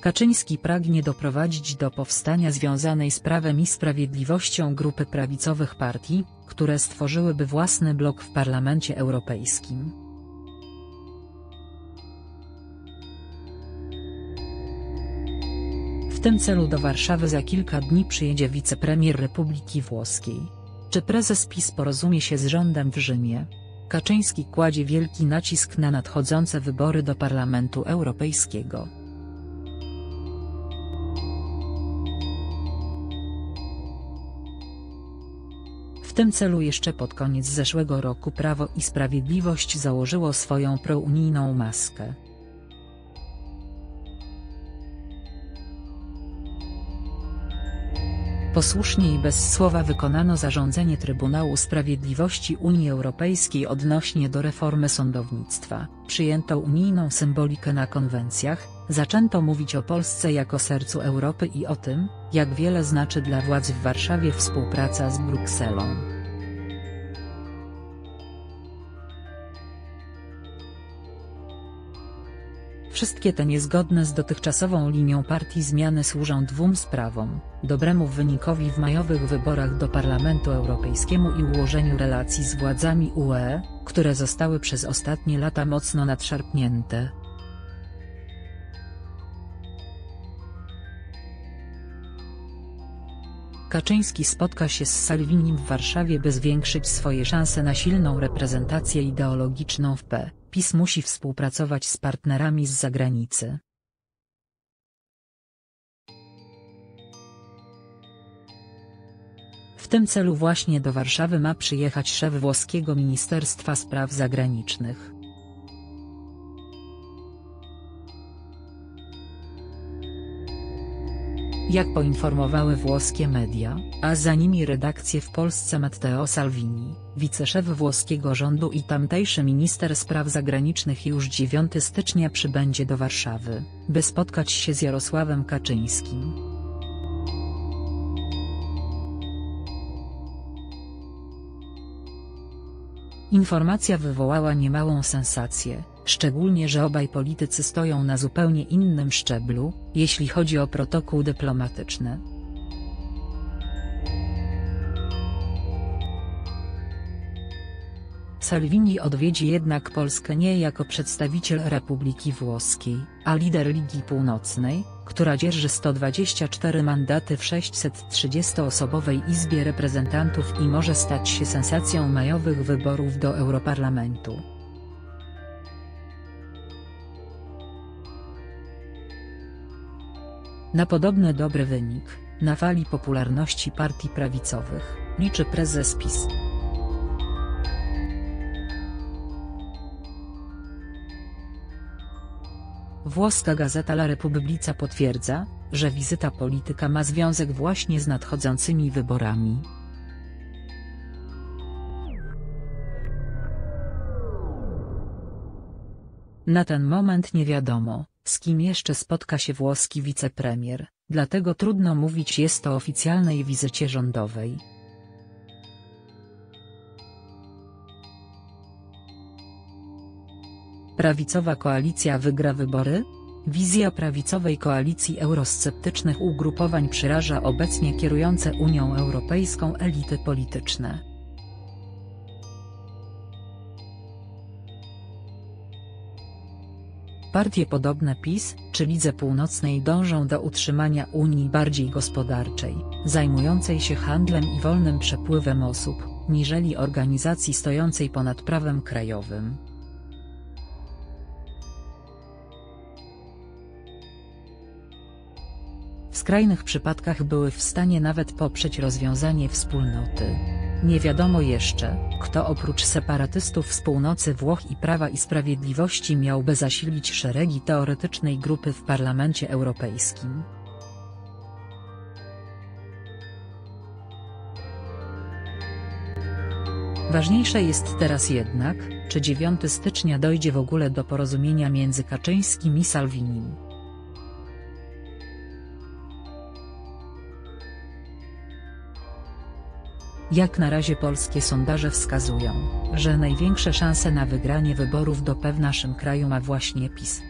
Kaczyński pragnie doprowadzić do powstania związanej z prawem i sprawiedliwością grupy prawicowych partii, które stworzyłyby własny blok w Parlamencie Europejskim. W tym celu do Warszawy za kilka dni przyjedzie wicepremier Republiki Włoskiej. Czy prezes PiS porozumie się z rządem w Rzymie? Kaczyński kładzie wielki nacisk na nadchodzące wybory do Parlamentu Europejskiego. Tym celu jeszcze pod koniec zeszłego roku Prawo i Sprawiedliwość założyło swoją prounijną maskę. Posłusznie i bez słowa wykonano zarządzenie Trybunału Sprawiedliwości Unii Europejskiej odnośnie do reformy sądownictwa, przyjęto unijną symbolikę na konwencjach, zaczęto mówić o Polsce jako sercu Europy i o tym, jak wiele znaczy dla władz w Warszawie współpraca z Brukselą. Wszystkie te niezgodne z dotychczasową linią partii zmiany służą dwóm sprawom, dobremu wynikowi w majowych wyborach do Parlamentu Europejskiemu i ułożeniu relacji z władzami UE, które zostały przez ostatnie lata mocno nadszarpnięte. Kaczyński spotka się z Salvinim w Warszawie by zwiększyć swoje szanse na silną reprezentację ideologiczną w P. PiS musi współpracować z partnerami z zagranicy. W tym celu właśnie do Warszawy ma przyjechać szef włoskiego Ministerstwa Spraw Zagranicznych. Jak poinformowały włoskie media, a za nimi redakcje w Polsce Matteo Salvini, wiceszef włoskiego rządu i tamtejszy minister spraw zagranicznych już 9 stycznia przybędzie do Warszawy, by spotkać się z Jarosławem Kaczyńskim. Informacja wywołała niemałą sensację, szczególnie że obaj politycy stoją na zupełnie innym szczeblu, jeśli chodzi o protokół dyplomatyczny. Salvini odwiedzi jednak Polskę nie jako przedstawiciel Republiki Włoskiej, a lider Ligi Północnej, która dzierży 124 mandaty w 630-osobowej Izbie Reprezentantów i może stać się sensacją majowych wyborów do Europarlamentu. Na podobny dobry wynik, na fali popularności partii prawicowych, liczy prezes PiS. Włoska gazeta La Repubblica potwierdza, że wizyta polityka ma związek właśnie z nadchodzącymi wyborami. Na ten moment nie wiadomo, z kim jeszcze spotka się włoski wicepremier, dlatego trudno mówić jest o oficjalnej wizycie rządowej. Prawicowa koalicja wygra wybory? Wizja prawicowej koalicji eurosceptycznych ugrupowań przeraża obecnie kierujące Unią Europejską elity polityczne. Partie podobne PiS, czy Lidze Północnej dążą do utrzymania Unii bardziej gospodarczej, zajmującej się handlem i wolnym przepływem osób, niżeli organizacji stojącej ponad prawem krajowym. W skrajnych przypadkach były w stanie nawet poprzeć rozwiązanie wspólnoty. Nie wiadomo jeszcze, kto oprócz separatystów z północy Włoch i Prawa i Sprawiedliwości miałby zasilić szeregi teoretycznej grupy w Parlamencie Europejskim. Ważniejsze jest teraz jednak, czy 9 stycznia dojdzie w ogóle do porozumienia między Kaczyńskim i Salvinim. Jak na razie polskie sondaże wskazują, że największe szanse na wygranie wyborów do PEW w naszym kraju ma właśnie PiS.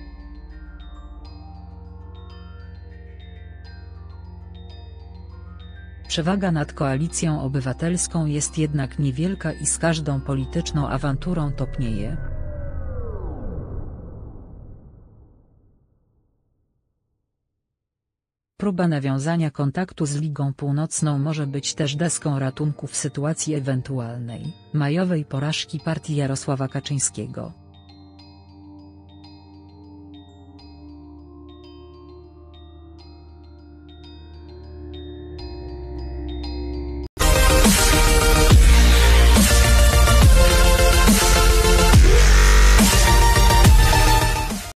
Przewaga nad koalicją obywatelską jest jednak niewielka i z każdą polityczną awanturą topnieje. Próba nawiązania kontaktu z Ligą Północną może być też deską ratunku w sytuacji ewentualnej, majowej porażki partii Jarosława Kaczyńskiego.